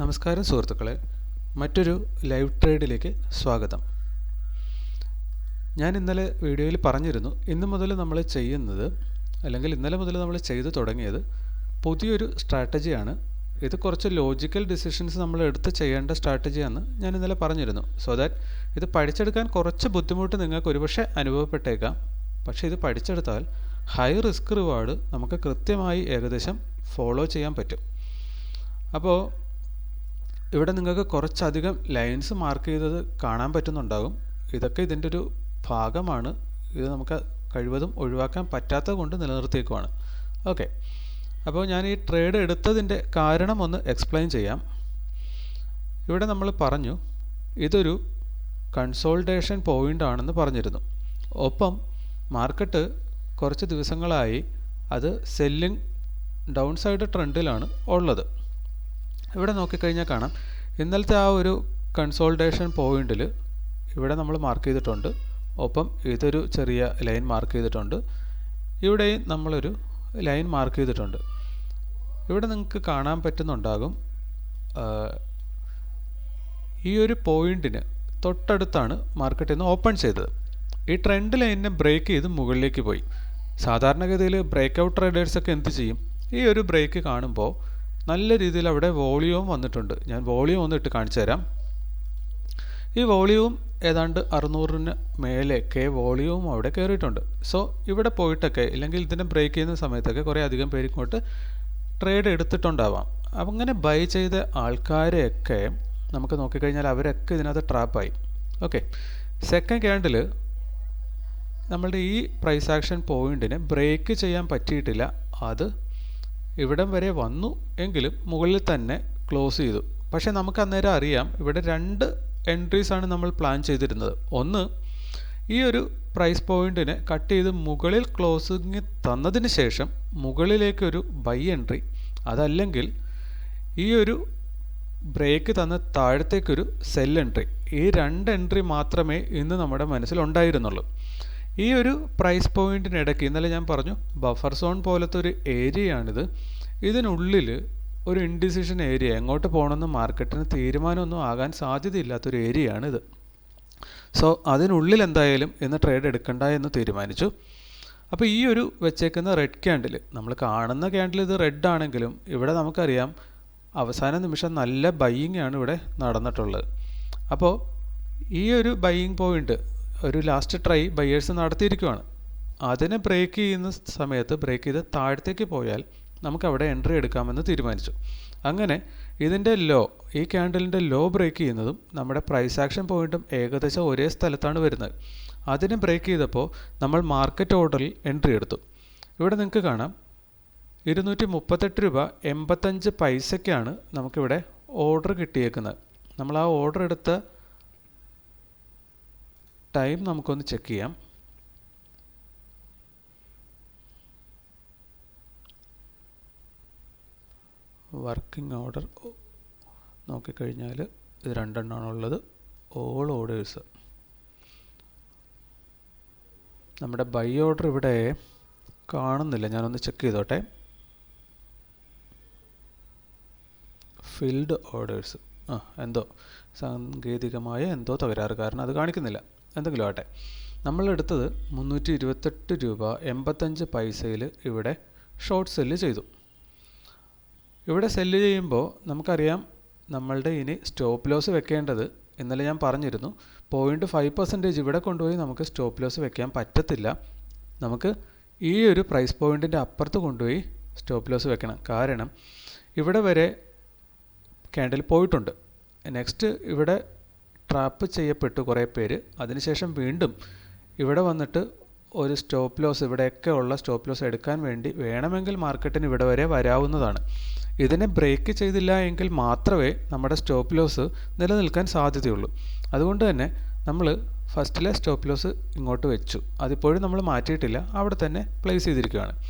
നമസ്കാരം സുഹൃത്തുക്കളെ. മറ്റൊരു ലൈവ് ട്രേഡിലേക്ക് സ്വാഗതം. ഞാൻ ഇന്നലെ വീഡിയോയിൽ പറഞ്ഞിരുന്നു ഇന്ന് മുതൽ നമ്മൾ ചെയ്യുന്നത് അല്ലെങ്കിൽ ഇന്നലെ മുതൽ നമ്മൾ ചെയ്തു തുടങ്ങിയത് പുതിയൊരു സ്ട്രാറ്റജിയാണ്. ഇത് കുറച്ച് ലോജിക്കൽ ഡിസിഷൻസ് നമ്മൾ എടുത്ത് ചെയ്യേണ്ട സ്ട്രാറ്റജിയാണ് ഞാൻ ഇന്നലെ പറഞ്ഞിരുന്നു. സോ ദാറ്റ് ഇത് പഠിച്ചെടുക്കാൻ കുറച്ച് ബുദ്ധിമുട്ട് നിങ്ങൾക്ക് ഒരുപക്ഷെ അനുഭവപ്പെട്ടേക്കാം. പക്ഷേ ഇത് പഠിച്ചെടുത്താൽ ഹൈ റിസ്ക് റിവാർഡ് നമുക്ക് കൃത്യമായി ഏകദേശം ഫോളോ ചെയ്യാൻ പറ്റും. അപ്പോൾ ഇവിടെ നിങ്ങൾക്ക് കുറച്ചധികം ലൈൻസ് മാർക്ക് ചെയ്തത് കാണാൻ പറ്റുന്നുണ്ടാകും. ഇതൊക്കെ ഇതിന്റെ ഒരു ഭാഗമാണ്. ഇത് നമുക്ക് കഴിവതും ഒഴിവാക്കാൻ പറ്റാത്തത് കൊണ്ട് നിലനിർത്തിയേക്കുവാണ്. ഓക്കെ അപ്പോൾ ഞാൻ ഈ ട്രേഡ് എടുത്തതിന്റെ കാരണം ഒന്ന് എക്സ്പ്ലെയിൻ ചെയ്യാം. ഇവിടെ നമ്മൾ പറഞ്ഞു ഇതൊരു കൺസോൾട്ടേഷൻ പോയിന്റ് ആണെന്ന് പറഞ്ഞിരുന്നു. ഒപ്പം മാർക്കറ്റ് കുറച്ച് ദിവസങ്ങളായി അത് സെല്ലിംഗ് ഡൗൺ സൈഡ് ട്രെൻഡിലാണ് ഉള്ളത്. ഇവിടെ നോക്കിക്കഴിഞ്ഞാൽ കാണാം. ഇന്നലത്തെ ആ ഒരു കൺസോൾട്ടേഷൻ പോയിന്റിൽ ഇവിടെ നമ്മൾ മാർക്ക് ചെയ്തിട്ടുണ്ട്. ഒപ്പം ഇതൊരു ചെറിയ ലൈൻ മാർക്ക് ചെയ്തിട്ടുണ്ട്. ഇവിടെയും നമ്മളൊരു ലൈൻ മാർക്ക് ചെയ്തിട്ടുണ്ട്. ഇവിടെ നിങ്ങൾക്ക് കാണാൻ പറ്റുന്നുണ്ടാകും ഈ ഒരു പോയിന്റിന് തൊട്ടടുത്താണ് മാർക്കറ്റ് ഇന്ന് ഓപ്പൺ ചെയ്തത്. ഈ ട്രെൻഡ് ലൈനിനെ ബ്രേക്ക് ചെയ്ത് മുകളിലേക്ക് പോയി. സാധാരണഗതിയിൽ ബ്രേക്ക് ഔട്ട് ട്രേഡേഴ്സൊക്കെ എന്ത് ചെയ്യും? ഈ ഒരു ബ്രേക്ക് കാണുമ്പോൾ നല്ല രീതിയിൽ അവിടെ വോളിയവും വന്നിട്ടുണ്ട്. ഞാൻ വോളിയം ഒന്ന് ഇട്ട് കാണിച്ചു തരാം. ഈ വോളിയവും ഏതാണ്ട് അറുന്നൂറിന് മേലെയൊക്കെ വോളിയവും അവിടെ കയറിയിട്ടുണ്ട്. സോ ഇവിടെ പോയിട്ടൊക്കെ ഇല്ലെങ്കിൽ ഇതിനെ ബ്രേക്ക് ചെയ്യുന്ന സമയത്തൊക്കെ കുറേ അധികം പേര് ഇങ്ങോട്ട് ട്രേഡ് എടുത്തിട്ടുണ്ടാവാം. അങ്ങനെ ബൈ ചെയ്ത ആൾക്കാരെയൊക്കെ നമുക്ക് നോക്കിക്കഴിഞ്ഞാൽ അവരൊക്കെ ഇതിനകത്ത് ട്രാപ്പായി ഓക്കെ സെക്കൻഡ് ക്യാൻഡിൽ നമ്മളുടെ ഈ പ്രൈസ് ആക്ഷൻ പോയിന്റിനെ ബ്രേക്ക് ചെയ്യാൻ പറ്റിയിട്ടില്ല. അത് ഇവിടം വരെ വന്നു എങ്കിലും മുകളിൽ തന്നെ ക്ലോസ് ചെയ്തു. പക്ഷേ നമുക്ക് അന്നേരം അറിയാം ഇവിടെ രണ്ട് എൻട്രീസ് ആണ് നമ്മൾ പ്ലാൻ ചെയ്തിരുന്നത്. ഒന്ന് ഈ ഒരു പ്രൈസ് പോയിന്റിനെ കട്ട് ചെയ്ത് മുകളിൽ ക്ലോസിങ് തന്നതിന് ശേഷം മുകളിലേക്കൊരു ബൈ എൻട്രി അതല്ലെങ്കിൽ ഈ ഒരു ബ്രേക്ക് തന്ന താഴത്തേക്കൊരു സെൽ എൻട്രി ഈ രണ്ട് എൻട്രി മാത്രമേ ഇന്ന് നമ്മുടെ മനസ്സിലുണ്ടായിരുന്നുള്ളൂ ഈ ഒരു പ്രൈസ് പോയിന്റിനിടയ്ക്ക് ഇന്നലെ ഞാൻ പറഞ്ഞു ബഫർ സോൺ പോലത്തെ ഒരു ഏരിയയാണിത് ഇതിനുള്ളിൽ ഒരു ഇൻഡിസിഷൻ ഏരിയ എങ്ങോട്ട് പോകണമെന്ന് മാർക്കറ്റിന് തീരുമാനമൊന്നും ആകാൻ സാധ്യതയില്ലാത്തൊരു ഏരിയയാണിത് സോ അതിനുള്ളിൽ എന്തായാലും ഇന്ന് ട്രേഡ് എടുക്കണ്ട എന്ന് തീരുമാനിച്ചു. അപ്പോൾ ഈ ഒരു വെച്ചേക്കുന്ന റെഡ് ക്യാൻഡിൽ നമ്മൾ കാണുന്ന ക്യാൻഡിൽ ഇത് റെഡ് ആണെങ്കിലും ഇവിടെ നമുക്കറിയാം അവസാന നിമിഷം നല്ല ബൈയിങ് ആണ് ഇവിടെ നടന്നിട്ടുള്ളത്. അപ്പോൾ ഈ ഒരു ബൈയിങ് പോയിന്റ് ഒരു ലാസ്റ്റ് ട്രൈ ബയേഴ്സ് നടത്തിയിരിക്കുകയാണ് അതിനെ ബ്രേക്ക് ചെയ്യുന്ന സമയത്ത് ബ്രേക്ക് ചെയ്ത് താഴത്തേക്ക് പോയാൽ നമുക്ക് അവിടെ എൻട്രി എടുക്കാമെന്ന് തീരുമാനിച്ചു. അങ്ങനെ ഇതിന്റെ ലോ ഈ ക്യാൻഡലിന്റെ ലോ ബ്രേക്ക് ചെയ്യുന്നതും നമ്മുടെ പ്രൈസ് ആക്ഷൻ പോയിന്റും ഏകദേശം ഒരേ സ്ഥലത്താണ് വരുന്നത്. അതിനെ ബ്രേക്ക് ചെയ്തപ്പോൾ നമ്മൾ മാർക്കറ്റ് ഓർഡറിൽ എൻട്രി എടുത്തു. ഇവിടെ നിങ്ങൾക്ക് കാണാം. ഇരുന്നൂറ്റി മുപ്പത്തെട്ട് രൂപ എൺപത്തഞ്ച് പൈസയ്ക്കാണ് നമുക്കിവിടെ ഓർഡർ കിട്ടിയേക്കുന്നത്. നമ്മൾ ആ ഓർഡർ എടുത്ത ടൈം നമുക്കൊന്ന് ചെക്ക് ചെയ്യാം. Working order. നോക്കിക്കഴിഞ്ഞാൽ ഇത് രണ്ടെണ്ണമാണുള്ളത് ഓൾ ഓർഡേഴ്സ്. നമ്മുടെ ബൈ ഓർഡർ ഇവിടെ കാണുന്നില്ല. ഞാനൊന്ന് ചെക്ക് ചെയ്തോട്ടെ. Filled orders. ആ എന്തോ സാങ്കേതികമായ എന്തോ തകരാറ്. കാരണം അത് കാണിക്കുന്നില്ല. എന്തെങ്കിലും ആട്ടെ നമ്മൾ എടുത്തത് മുന്നൂറ്റി ഇരുപത്തെട്ട് രൂപ എൺപത്തഞ്ച് പൈസയിൽ ഇവിടെ ഷോർട്ട് സെല്ല് ചെയ്തു. ഇവിടെ സെല്ല് ചെയ്യുമ്പോൾ നമുക്കറിയാം നമ്മളുടെ ഇനി സ്റ്റോപ്പ് ലോസ് വെക്കേണ്ടത് ഇന്നലെ ഞാൻ പറഞ്ഞിരുന്നു. പോയിന്റ് ഫൈവ് പെർസെന്റേജ് ഇവിടെ കൊണ്ടുപോയി നമുക്ക് സ്റ്റോപ്പ് ലോസ് വെക്കാൻ പറ്റത്തില്ല. നമുക്ക് ഈ ഒരു പ്രൈസ് പോയിന്റിന്റെ അപ്പുറത്ത് കൊണ്ടുപോയി സ്റ്റോപ്പ് ലോസ് വെക്കണം. കാരണം ഇവിടെ വരെ ക്യാൻഡിൽ പോയിട്ടുണ്ട്. നെക്സ്റ്റ് ഇവിടെ ട്രാപ്പ് ചെയ്യപ്പെട്ടു കുറേ പേര്. അതിനുശേഷം വീണ്ടും ഇവിടെ വന്നിട്ട് ഒരു സ്റ്റോപ്പ് ലോസ് ഇവിടെയൊക്കെ ഉള്ള സ്റ്റോപ്പ് ലോസ് എടുക്കാൻ വേണ്ടി വേണമെങ്കിൽ മാർക്കറ്റിന് ഇവിടെ വരെ വരാവുന്നതാണ്. ഇതിനെ ബ്രേക്ക് ചെയ്തില്ല എങ്കിൽ മാത്രമേ നമ്മുടെ സ്റ്റോപ്പ് ലോസ് നിലനിൽക്കാൻ സാധ്യതയുള്ളൂ. അതുകൊണ്ട് തന്നെ നമ്മൾ ഫസ്റ്റിലെ സ്റ്റോപ്പ് ലോസ് ഇങ്ങോട്ട് വെച്ചു. അതിപ്പോഴും നമ്മൾ മാറ്റിയിട്ടില്ല. അവിടെ തന്നെ പ്ലേസ് ചെയ്തിരിക്കുകയാണ്.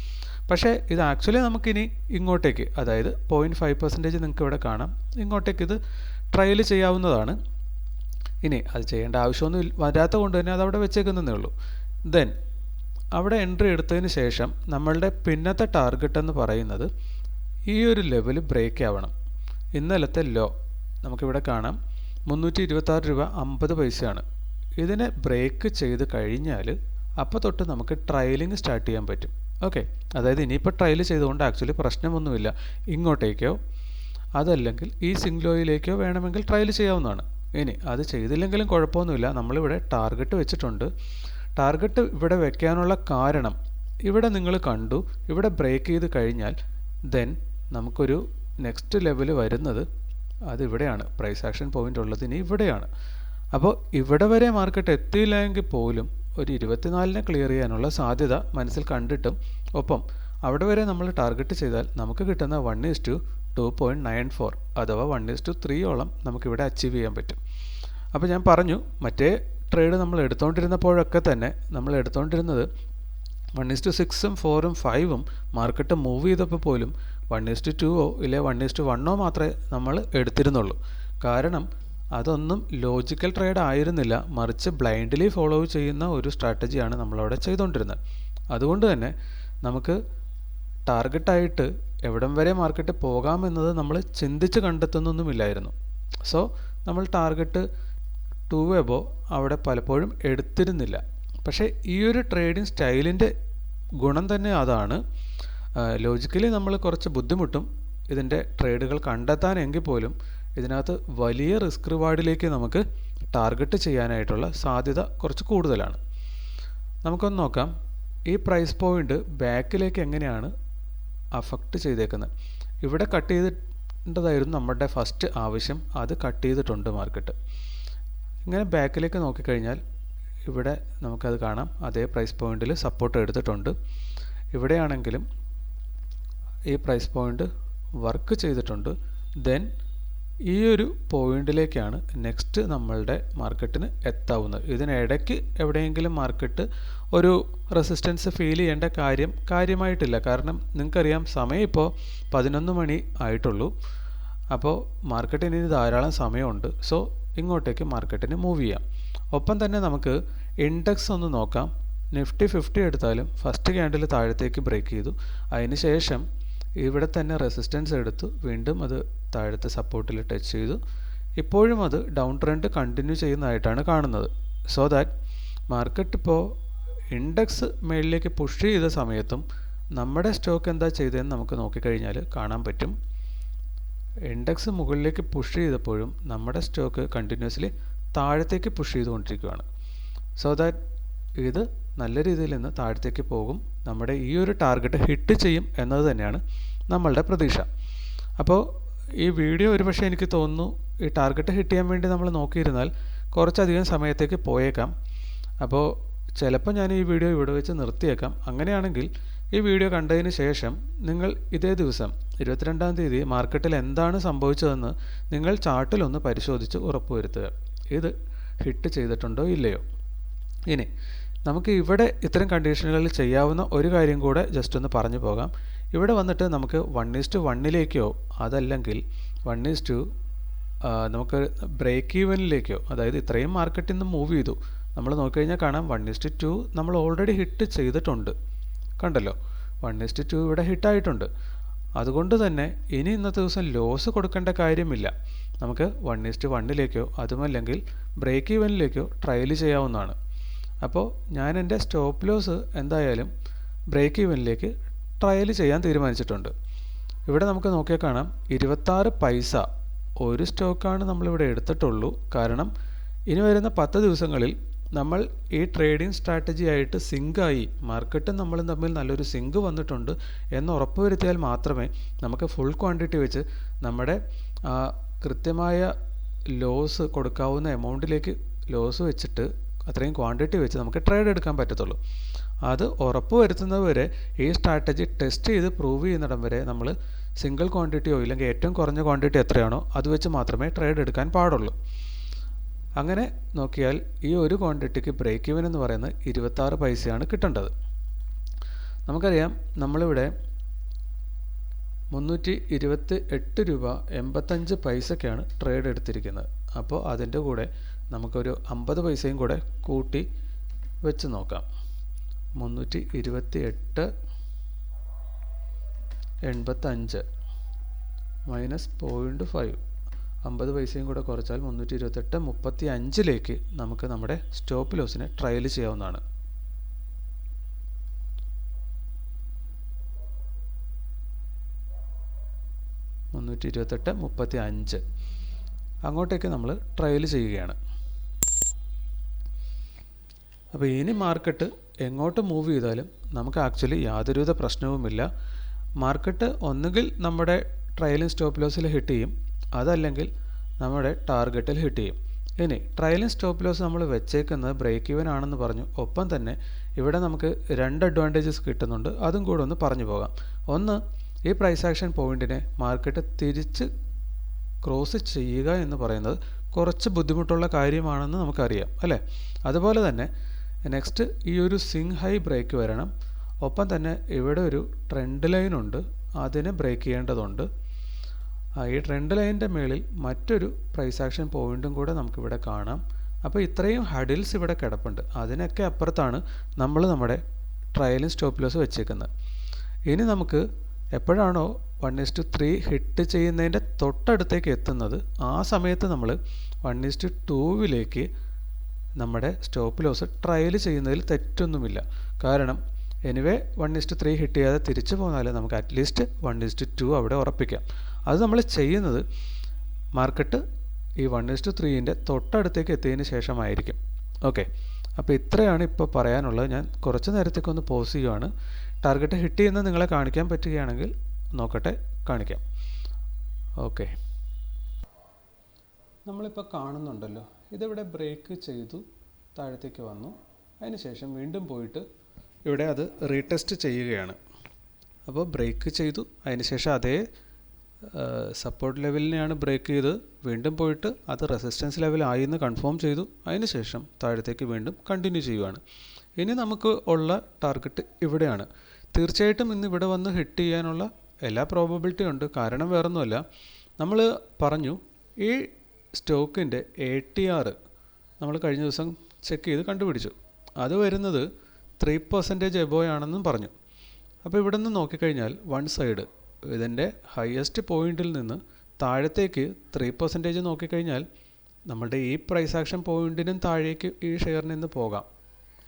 പക്ഷേ ഇത് ആക്ച്വലി നമുക്കിനി ഇങ്ങോട്ടേക്ക് അതായത് പോയിന്റ് ഫൈവ് പെർസെന്റേജ് നിങ്ങൾക്ക് ഇവിടെ കാണാം. ഇങ്ങോട്ടേക്ക് ഇത് ട്രയൽ ചെയ്യാവുന്നതാണ്. ഇനി അത് ചെയ്യേണ്ട ആവശ്യമൊന്നും വരാത്ത കൊണ്ട് തന്നെ അത് അവിടെ വെച്ചേക്കുന്നതേ ഉള്ളൂ. ദെൻ അവിടെ എൻട്രി എടുത്തതിന് ശേഷം നമ്മളുടെ പിന്നത്തെ ടാർഗറ്റ് എന്ന് പറയുന്നത് ഈ ഒരു ലെവൽ ബ്രേക്ക് ആവണം. ഇന്നലത്തെ ലോ നമുക്കിവിടെ കാണാം. മുന്നൂറ്റി ഇരുപത്താറ് രൂപ അമ്പത് പൈസയാണ്. ഇതിനെ ബ്രേക്ക് ചെയ്ത് കഴിഞ്ഞാൽ അപ്പോൾ തൊട്ട് നമുക്ക് ട്രയലിങ് സ്റ്റാർട്ട് ചെയ്യാൻ പറ്റും. ഓക്കെ അതായത് ഇനിയിപ്പോൾ ട്രയൽ ചെയ്തുകൊണ്ട് ആക്ച്വലി പ്രശ്നമൊന്നുമില്ല. ഇങ്ങോട്ടേക്കോ അതല്ലെങ്കിൽ ഈ സിംഗ്ലോയിലേക്കോ വേണമെങ്കിൽ ട്രയൽ ചെയ്യാവുന്നതാണ്. ഇനി അത് ചെയ്തില്ലെങ്കിലും കുഴപ്പമൊന്നുമില്ല. നമ്മളിവിടെ ടാർഗറ്റ് വെച്ചിട്ടുണ്ട്. ടാർഗറ്റ് ഇവിടെ വെക്കാനുള്ള കാരണം ഇവിടെ നിങ്ങൾ കണ്ടു. ഇവിടെ ബ്രേക്ക് ചെയ്ത് കഴിഞ്ഞാൽ ദെൻ നമുക്കൊരു നെക്സ്റ്റ് ലെവൽ വരുന്നത് അതിവിടെയാണ്. പ്രൈസ് ആക്ഷൻ പോയിന്റ് ഉള്ളത് ഇനി ഇവിടെയാണ്. അപ്പോൾ ഇവിടെ വരെ മാർക്കറ്റ് എത്തിയില്ലെങ്കിൽ പോലും ഒരു ഇരുപത്തിനാലിനെ ക്ലിയർ ചെയ്യാനുള്ള സാധ്യത മനസ്സിൽ കണ്ടിട്ടും. ഒപ്പം അവിടെ വരെ നമ്മൾ ടാർഗറ്റ് ചെയ്താൽ നമുക്ക് കിട്ടുന്ന one is to two point nine four അഥവാ വൺ ഇസ് ടു ത്രീയോളം നമുക്കിവിടെ അച്ചീവ് ചെയ്യാൻ പറ്റും. അപ്പോൾ ഞാൻ പറഞ്ഞു മറ്റേ ട്രേഡ് നമ്മൾ എടുത്തുകൊണ്ടിരുന്നപ്പോഴൊക്കെ തന്നെ നമ്മൾ എടുത്തുകൊണ്ടിരുന്നത് വൺ ഇസ് ടു സിക്സും ഫോറും ഫൈവും മാർക്കറ്റ് മൂവ് ചെയ്തപ്പോൾ പോലും വൺ ഇസ് ടു ടുവോ ഇല്ലെ വൺ ഇസ് ടു വണ്ണോ മാത്രമേ നമ്മൾ എടുത്തിരുന്നുള്ളൂ. കാരണം അതൊന്നും ലോജിക്കൽ ട്രേഡ് ആയിരുന്നില്ല. മറിച്ച് ബ്ലൈൻഡ്ലി ഫോളോ ചെയ്യുന്ന ഒരു സ്ട്രാറ്റജിയാണ് നമ്മളവിടെ ചെയ്തുകൊണ്ടിരുന്നത് അതുകൊണ്ട് തന്നെ നമുക്ക് ടാർഗറ്റായിട്ട് എവിടം വരെ മാർക്കറ്റ് പോകാമെന്നത് നമ്മൾ ചിന്തിച്ച് കണ്ടെത്തുന്നൊന്നുമില്ലായിരുന്നു. സോ നമ്മൾ ടാർഗറ്റ് ടു എബോ അവിടെ പലപ്പോഴും എടുത്തിരുന്നില്ല. പക്ഷേ ഈ ഒരു ട്രേഡിംഗ് സ്റ്റൈലിന്റെ ഗുണം തന്നെ അതാണ്. ലോജിക്കലി നമ്മൾ കുറച്ച് ബുദ്ധിമുട്ടും ഇതിന്റെ ട്രേഡുകൾ കണ്ടെത്താനെങ്കിൽ പോലും ഇതിനകത്ത് വലിയ റിസ്ക് റിവാർഡിലേക്ക് നമുക്ക് ടാർഗറ്റ് ചെയ്യാനായിട്ടുള്ള സാധ്യത കുറച്ച് കൂടുതലാണ്. നമുക്കൊന്ന് നോക്കാം. ഈ പ്രൈസ് പോയിന്റ് ബാക്കിലേക്ക് എങ്ങനെയാണ് അഫക്റ്റ് ചെയ്തേക്കുന്നത്. ഇവിടെ കട്ട് ചെയ്തിട്ടതായിരുന്നു നമ്മുടെ ഫസ്റ്റ് ആവശ്യം. അത് കട്ട് ചെയ്തിട്ടുണ്ട് മാർക്കറ്റ് ഇങ്ങനെ ബാക്കിലേക്ക് നോക്കിക്കഴിഞ്ഞാൽ ഇവിടെ നമുക്കത് കാണാം. അതേ പ്രൈസ് പോയിന്റിൽ സപ്പോർട്ട് എടുത്തിട്ടുണ്ട്. ഇവിടെയാണെങ്കിലും ഈ പ്രൈസ് പോയിന്റ് വർക്ക് ചെയ്തിട്ടുണ്ട്. ദെൻ ഈ ഒരു പോയിന്റിലേക്കാണ് നെക്സ്റ്റ് നമ്മളുടെ മാർക്കറ്റിന് എത്താവുന്നത്. ഇതിനിടയ്ക്ക് എവിടെയെങ്കിലും മാർക്കറ്റ് ഒരു റെസിസ്റ്റൻസ് ഫീൽ ചെയ്യേണ്ട കാര്യം കാര്യമായിട്ടില്ല. കാരണം നിങ്ങൾക്കറിയാം സമയം ഇപ്പോൾ പതിനൊന്ന് മണി ആയിട്ടുള്ളൂ. അപ്പോൾ മാർക്കറ്റിന് ഇനി ധാരാളം സമയമുണ്ട്. സോ ഇങ്ങോട്ടേക്ക് മാർക്കറ്റിന് മൂവ് ചെയ്യാം. ഒപ്പം തന്നെ നമുക്ക് ഇൻഡെക്സ് ഒന്ന് നോക്കാം. നിഫ്റ്റി ഫിഫ്റ്റി എടുത്താലും ഫസ്റ്റ് ക്യാൻഡിൽ താഴത്തേക്ക് ബ്രേക്ക് ചെയ്തു. അതിന് ശേഷം ഇവിടെ തന്നെ റെസിസ്റ്റൻസ് എടുത്തു. വീണ്ടും അത് താഴത്തെ സപ്പോർട്ടിൽ ടച്ച് ചെയ്തു. ഇപ്പോഴും അത് ഡൗൺ ട്രെൻഡ് കണ്ടിന്യൂ ചെയ്യുന്നതായിട്ടാണ് കാണുന്നത്. സോ ദാറ്റ് മാർക്കറ്റ് ഇപ്പോൾ ഇൻഡെക്സ് മേളിലേക്ക് പുഷ് ചെയ്ത സമയത്തും നമ്മുടെ സ്റ്റോക്ക് എന്താ ചെയ്തതെന്ന് നമുക്ക് നോക്കിക്കഴിഞ്ഞാൽ കാണാൻ പറ്റും. ഇൻഡെക്സ് മുകളിലേക്ക് പുഷ് ചെയ്തപ്പോഴും നമ്മുടെ സ്റ്റോക്ക് കണ്ടിന്യൂസ്ലി താഴത്തേക്ക് പുഷ് ചെയ്തുകൊണ്ടിരിക്കുകയാണ്. സോ ദാറ്റ് ഇത് നല്ല രീതിയിൽ നിന്ന് താഴത്തേക്ക് പോകും. നമ്മുടെ ഈ ഒരു ടാർഗറ്റ് ഹിറ്റ് ചെയ്യും എന്നത് തന്നെയാണ് നമ്മളുടെ പ്രതീക്ഷ. അപ്പോൾ ഈ വീഡിയോ ഒരുപക്ഷെ എനിക്ക് തോന്നുന്നു ഈ ടാർഗറ്റ് ഹിറ്റ് ചെയ്യാൻ വേണ്ടി നമ്മൾ നോക്കിയിരുന്നാൽ കുറച്ചധികം സമയത്തേക്ക് പോയേക്കാം. അപ്പോൾ ചിലപ്പോൾ ഞാൻ ഈ വീഡിയോ ഇവിടെ വെച്ച് നിർത്തിയേക്കാം. അങ്ങനെയാണെങ്കിൽ ഈ വീഡിയോ കണ്ടതിന് ശേഷം നിങ്ങൾ ഇതേ ദിവസം ഇരുപത്തിരണ്ടാം തീയതി മാർക്കറ്റിൽ എന്താണ് സംഭവിച്ചതെന്ന് നിങ്ങൾ ചാർട്ടിലൊന്ന് പരിശോധിച്ച് ഉറപ്പുവരുത്തുക. ഇത് ഹിറ്റ് ചെയ്തിട്ടുണ്ടോ ഇല്ലയോ? ഇനി നമുക്ക് ഇവിടെ ഇത്തരം കണ്ടീഷനുകളിൽ ചെയ്യാവുന്ന ഒരു കാര്യം കൂടെ ജസ്റ്റ് ഒന്ന് പറഞ്ഞു പോകാം. ഇവിടെ വന്നിട്ട് നമുക്ക് വൺ ഈസ് ടു വണ്ണിലേക്കോ അതല്ലെങ്കിൽ വൺ ഈസ് ടു നമുക്ക് ബ്രേക്ക് ഈവനിലേക്കോ അതായത് ഇത്രയും മാർക്കറ്റിൽ നിന്ന് മൂവ് ചെയ്തു. നമ്മൾ നോക്കിക്കഴിഞ്ഞാൽ കാണാം വൺ ഈസ്റ്റ് ടു നമ്മൾ ഓൾറെഡി ഹിറ്റ് ചെയ്തിട്ടുണ്ട്. കണ്ടല്ലോ? വൺ ഇസ്റ്റ് ടു ഇവിടെ ഹിറ്റായിട്ടുണ്ട് അതുകൊണ്ട് തന്നെ ഇനി ഇന്നത്തെ ദിവസം ലോസ് കൊടുക്കേണ്ട കാര്യമില്ല. നമുക്ക് വൺ ഇസ്റ്റ് വണ്ണിലേക്കോ അതുമല്ലെങ്കിൽ ബ്രേക്ക് ഈവനിലേക്കോ ട്രയൽ ചെയ്യാവുന്നതാണ്. അപ്പോൾ ഞാൻ എന്റെ സ്റ്റോപ്പ് ലോസ് എന്തായാലും ബ്രേക്ക് ഈവനിലേക്ക് ട്രയൽ ചെയ്യാൻ തീരുമാനിച്ചിട്ടുണ്ട്. ഇവിടെ നമുക്ക് നോക്കിയാൽ കാണാം ഇരുപത്താറ് പൈസ ഒരു സ്റ്റോക്കാണ് നമ്മളിവിടെ എടുത്തിട്ടുള്ളൂ. കാരണം ഇനി വരുന്ന പത്ത് ദിവസങ്ങളിൽ നമ്മൾ ഈ ട്രേഡിംഗ് സ്ട്രാറ്റജി ആയിട്ട് സിങ്കായി മാർക്കറ്റും നമ്മളും തമ്മിൽ നല്ലൊരു സിങ്ക് വന്നിട്ടുണ്ട് എന്ന് ഉറപ്പുവരുത്തിയാൽ മാത്രമേ നമുക്ക് ഫുൾ ക്വാണ്ടിറ്റി വെച്ച് നമ്മുടെ കൃത്യമായ ലോസ് കൊടുക്കാവുന്ന എമൗണ്ടിലേക്ക് ലോസ് വെച്ചിട്ട് അത്രയും ക്വാണ്ടിറ്റി വെച്ച് നമുക്ക് ട്രേഡ് എടുക്കാൻ പറ്റത്തുള്ളൂ. അത് ഉറപ്പ് വരുത്തുന്നത് വരെ ഈ സ്ട്രാറ്റജി ടെസ്റ്റ് ചെയ്ത് പ്രൂവ് ചെയ്യുന്നിടം വരെ നമ്മൾ സിംഗിൾ ക്വാണ്ടിറ്റിയോ ഇല്ലെങ്കിൽ ഏറ്റവും കുറഞ്ഞ ക്വാണ്ടിറ്റി എത്രയാണോ അത് വെച്ച് മാത്രമേ ട്രേഡ് എടുക്കാൻ പാടുള്ളൂ. അങ്ങനെ നോക്കിയാൽ ഈ ഒരു ക്വാണ്ടിറ്റിക്ക് ബ്രേക്ക് ഇവൻ എന്ന് പറയുന്നത് ഇരുപത്താറ് പൈസയാണ് കിട്ടേണ്ടത്. നമുക്കറിയാം നമ്മളിവിടെ മുന്നൂറ്റി ഇരുപത്തി എട്ട് രൂപ എൺപത്തഞ്ച് പൈസക്കാണ് ട്രേഡ് എടുത്തിരിക്കുന്നത്. അപ്പോൾ അതിന്റെ കൂടെ നമുക്കൊരു അമ്പത് പൈസയും കൂടെ കൂട്ടി വെച്ച് നോക്കാം. മുന്നൂറ്റി ഇരുപത്തി എട്ട് എൺപത്തഞ്ച് മൈനസ് പോയിന്റ് ഫൈവ് അമ്പത് പൈസയും കൂടെ കുറച്ചാൽ മുന്നൂറ്റി ഇരുപത്തെട്ട് മുപ്പത്തി അഞ്ചിലേക്ക് നമുക്ക് നമ്മുടെ സ്റ്റോപ്പ് ലോസിനെ ട്രയൽ ചെയ്യാവുന്നതാണ്. മുന്നൂറ്റി ഇരുപത്തെട്ട് മുപ്പത്തി അഞ്ച് അങ്ങോട്ടേക്ക് നമ്മൾ ട്രയൽ ചെയ്യുകയാണ്. അപ്പോൾ ഇനി മാർക്കറ്റ് എങ്ങോട്ട് മൂവ് ചെയ്താലും നമുക്ക് ആക്ച്വലി യാതൊരുവിധ പ്രശ്നവുമില്ല. മാർക്കറ്റ് ഒന്നുകിൽ നമ്മുടെ ട്രയലും സ്റ്റോപ്പ് ലോസിൽ ഹിറ്റ് ചെയ്യും. അതല്ലെങ്കിൽ നമ്മുടെ ടാർഗറ്റിൽ ഹിറ്റ് ചെയ്യും. ഇനി ട്രയലും സ്റ്റോപ്പ് ലോസ് നമ്മൾ വെച്ചേക്കുന്നത് ബ്രേക്ക് ഈവൻ ആണെന്ന് പറഞ്ഞു. ഒപ്പം തന്നെ ഇവിടെ നമുക്ക് രണ്ട് അഡ്വാന്റേജസ് കിട്ടുന്നുണ്ട്. അതും കൂടെ ഒന്ന് പറഞ്ഞു പോകാം. ഒന്ന് ഈ പ്രൈസ് ആക്ഷൻ പോയിന്റിനെ മാർക്കറ്റ് തിരിച്ച് ക്രോസ് ചെയ്യുക എന്ന് പറയുന്നത് കുറച്ച് ബുദ്ധിമുട്ടുള്ള കാര്യമാണെന്ന് നമുക്കറിയാം അല്ലേ? അതുപോലെ തന്നെ നെക്സ്റ്റ് ഈ ഒരു സിങ് ഹൈ ബ്രേക്ക് വരണം. ഒപ്പം തന്നെ ഇവിടെ ഒരു ട്രെൻഡ് ലൈൻ ഉണ്ട്. അതിനെ ബ്രേക്ക് ചെയ്യേണ്ടതുണ്ട്. ഈ ട്രെൻഡ് ലൈനിന്റെ മേളിൽ മറ്റൊരു പ്രൈസ് ആക്ഷൻ പോയിന്റും കൂടെ നമുക്കിവിടെ കാണാം. അപ്പോൾ ഇത്രയും ഹഡിൽസ് ഇവിടെ കിടപ്പുണ്ട്. അതിനൊക്കെ അപ്പുറത്താണ് നമ്മൾ നമ്മുടെ ട്രയലും സ്റ്റോപ്പ് ലോസ് വെച്ചേക്കുന്നത്. ഇനി നമുക്ക് എപ്പോഴാണോ one is to three hit ചെയ്യുന്നതിന്റെ തൊട്ടടുത്തേക്ക് എത്തുന്നത് ആ സമയത്ത് നമ്മൾ വൺ ഇസ് ടു ടൂവിലേക്ക് നമ്മുടെ സ്റ്റോപ്പ് ലോസ് ട്രയൽ ചെയ്യുന്നതിൽ തെറ്റൊന്നുമില്ല. കാരണം anyway one is to three hit ചെയ്യാതെ തിരിച്ചു പോന്നാൽ നമുക്ക് അറ്റ്ലീസ്റ്റ് വൺ ഇസ്റ്റു ടു അവിടെ ഉറപ്പിക്കാം. അത് നമ്മൾ ചെയ്യുന്നത് മാർക്കറ്റ് ഈ വൺ ഇസ്റ്റു ത്രീന്റെ തൊട്ടടുത്തേക്ക് എത്തിയതിന് ശേഷമായിരിക്കും. ഓക്കെ അപ്പോൾ ഇത്രയാണ് ഇപ്പോൾ പറയാനുള്ളത്. ഞാൻ കുറച്ച് നേരത്തേക്ക് ഒന്ന് പോസ് ചെയ്യുവാണ്. ടാർഗറ്റ് ഹിറ്റ് ചെയ്യുന്നത് നിങ്ങളെ കാണിക്കാൻ പറ്റുകയാണെങ്കിൽ നോക്കട്ടെ കാണിക്കാം. ഓക്കെ നമ്മളിപ്പോൾ കാണുന്നുണ്ടല്ലോ. ഇതിവിടെ ബ്രേക്ക് ചെയ്തു താഴത്തേക്ക് വന്നു. അതിനുശേഷം വീണ്ടും പോയിട്ട് ഇവിടെ അത് റീടെസ്റ്റ് ചെയ്യുകയാണ്. അപ്പോൾ ബ്രേക്ക് ചെയ്തു അതിനുശേഷം അതേ സപ്പോർട്ട് ലെവലിനെയാണ് ബ്രേക്ക് ചെയ്ത് വീണ്ടും പോയിട്ട് അത് റെസിസ്റ്റൻസ് ലെവലായി എന്ന് കൺഫേം ചെയ്തു. അതിനുശേഷം താഴത്തേക്ക് വീണ്ടും കണ്ടിന്യൂ ചെയ്യുകയാണ് ഇനി നമുക്ക് ഉള്ള ടാർഗറ്റ് ഇവിടെയാണ്. തീർച്ചയായിട്ടും ഇന്ന് ഇവിടെ വന്ന് ഹിറ്റ് ചെയ്യാനുള്ള എല്ലാ പ്രോബബിലിറ്റി ഉണ്ട്. കാരണം വേറൊന്നുമല്ല. നമ്മൾ പറഞ്ഞു ഈ സ്റ്റോക്കിന്റെ എ ടി ആർ നമ്മൾ കഴിഞ്ഞ ദിവസം ചെക്ക് ചെയ്ത് കണ്ടുപിടിച്ചു. അത് വരുന്നത് ത്രീ പെർസെന്റേജ് എബോയാണെന്നും പറഞ്ഞു. അപ്പോൾ ഇവിടെ നിന്ന് നോക്കിക്കഴിഞ്ഞാൽ വൺ സൈഡ് ഇതിന്റെ ഹയസ്റ്റ് പോയിന്റിൽ നിന്ന് താഴത്തേക്ക് ത്രീ പെർസെന്റേജ് നോക്കിക്കഴിഞ്ഞാൽ നമ്മുടെ ഈ പ്രൈസ് ആക്ഷൻ പോയിന്റിനും താഴേക്ക് ഈ ഷെയറിൽ നിന്ന് പോകാം.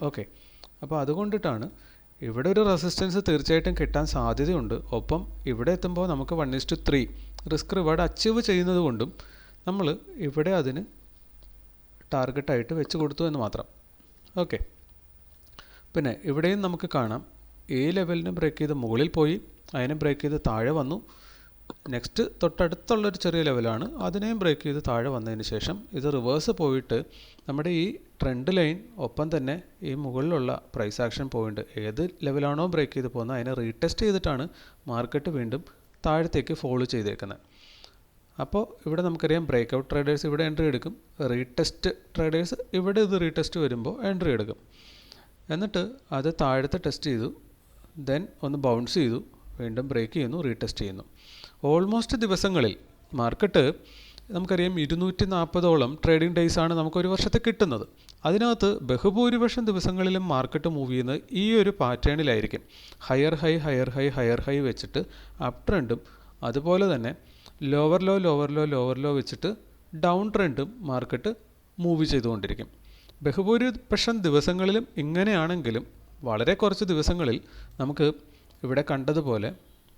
ഓക്കെ അപ്പോൾ അതുകൊണ്ടിട്ടാണ് ഇവിടെ ഒരു റെസിസ്റ്റൻസ് തീർച്ചയായിട്ടും കിട്ടാൻ സാധ്യതയുണ്ട്. ഒപ്പം ഇവിടെ എത്തുമ്പോൾ നമുക്ക് one is to three risk reward achieve ചെയ്യുന്നത് കൊണ്ടും നമ്മൾ ഇവിടെ അതിന് ടാർഗറ്റായിട്ട് വെച്ച് കൊടുത്തു എന്ന് മാത്രം. ഓക്കെ പിന്നെ ഇവിടെയും നമുക്ക് കാണാം. ഈ ലെവലിന് ബ്രേക്ക് ചെയ്ത് മുകളിൽ പോയി. അതിനെ ബ്രേക്ക് ചെയ്ത് താഴെ വന്നു. നെക്സ്റ്റ് തൊട്ടടുത്തുള്ളൊരു ചെറിയ ലെവലാണ് അതിനെയും ബ്രേക്ക് ചെയ്ത് താഴെ വന്നതിന് ശേഷം ഇത് റിവേഴ്സ് പോയിട്ട് നമ്മുടെ ഈ ട്രെൻഡ് ലൈൻ ഒപ്പം തന്നെ ഈ മുകളിലുള്ള പ്രൈസ് ആക്ഷൻ പോയിന്റ് ഏത് ലെവലാണോ ബ്രേക്ക് ചെയ്ത് പോകുന്നത് അതിനെ റീടെസ്റ്റ് ചെയ്തിട്ടാണ് മാർക്കറ്റ് വീണ്ടും താഴത്തേക്ക് ഫോളോ ചെയ്തേക്കുന്നത്. അപ്പോൾ ഇവിടെ നമുക്കറിയാം ബ്രേക്ക് ഔട്ട് ട്രേഡേഴ്സ് ഇവിടെ എൻട്രി എടുക്കും. റീടെസ്റ്റ് ട്രേഡേഴ്സ് ഇവിടെ ഇത് റീടെസ്റ്റ് വരുമ്പോൾ എൻട്രി എടുക്കും. എന്നിട്ട് അത് താഴത്തെ ടെസ്റ്റ് ചെയ്തു. ദെൻ ഒന്ന് ബൗൺസ് ചെയ്തു. വീണ്ടും ബ്രേക്ക് ചെയ്യുന്നു റീടെസ്റ്റ് ചെയ്യുന്നു. ഓൾമോസ്റ്റ് ദിവസങ്ങളിൽ മാർക്കറ്റ് നമുക്കറിയാം ഇരുന്നൂറ്റി നാൽപ്പതോളം ട്രേഡിംഗ് ഡേയ്സ് ആണ് നമുക്കൊരു വർഷത്തെ കിട്ടുന്നത്. അതിനകത്ത് ബഹുഭൂരിപക്ഷം ദിവസങ്ങളിലും മാർക്കറ്റ് മൂവ് ചെയ്യുന്നത് ഈ ഒരു പാറ്റേണിലായിരിക്കും higher high higher high higher high വെച്ചിട്ട് അപ് ട്രെൻഡും അതുപോലെ തന്നെ lower low lower low lower low വെച്ചിട്ട് ഡൗൺ ട്രെൻഡും മാർക്കറ്റ് മൂവ് ചെയ്തുകൊണ്ടിരിക്കും. ബഹുഭൂരിപക്ഷം ദിവസങ്ങളിലും ഇങ്ങനെയാണെങ്കിലും വളരെ കുറച്ച് ദിവസങ്ങളിൽ നമുക്ക് ഇവിടെ കണ്ടതുപോലെ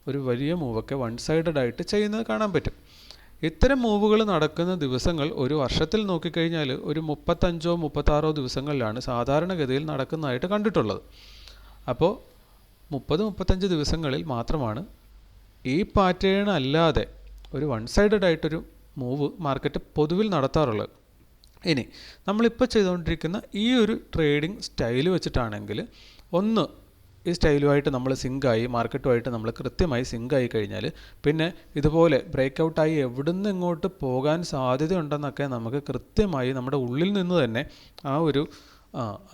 ഒരു വലിയ മൂവൊക്കെ വൺ സൈഡഡ് ആയിട്ട് ചെയ്യുന്നത് കാണാൻ പറ്റും. ഇത്തരം മൂവുകൾ നടക്കുന്ന ദിവസങ്ങൾ ഒരു വർഷത്തിൽ നോക്കിക്കഴിഞ്ഞാൽ ഒരു മുപ്പത്തഞ്ചോ മുപ്പത്താറോ ദിവസങ്ങളിലാണ് സാധാരണഗതിയിൽ നടക്കുന്നതായിട്ട് കണ്ടിട്ടുള്ളത്. അപ്പോൾ മുപ്പത് മുപ്പത്തഞ്ച് ദിവസങ്ങളിൽ മാത്രമാണ് ഈ പാറ്റേൺ അല്ലാതെ ഒരു വൺ സൈഡഡ് ആയിട്ടൊരു മൂവ് മാർക്കറ്റ് പൊതുവിൽ നടത്താറുള്ളത്. ഇനി നമ്മളിപ്പോൾ ചെയ്തുകൊണ്ടിരിക്കുന്ന ഈ ഒരു ട്രേഡിംഗ് സ്റ്റൈൽ വെച്ചിട്ടാണെങ്കിൽ ഒന്ന് ഈ സ്റ്റൈലുമായിട്ട് നമ്മൾ സിങ്കായി മാർക്കറ്റുമായിട്ട് നമ്മൾ കൃത്യമായി സിങ്കായി കഴിഞ്ഞാൽ പിന്നെ ഇതുപോലെ ബ്രേക്ക് ഔട്ടായി എവിടുന്ന് ഇങ്ങോട്ട് പോകാൻ സാധ്യതയുണ്ടെന്നൊക്കെ നമുക്ക് കൃത്യമായി നമ്മുടെ ഉള്ളിൽ നിന്ന് തന്നെ ആ ഒരു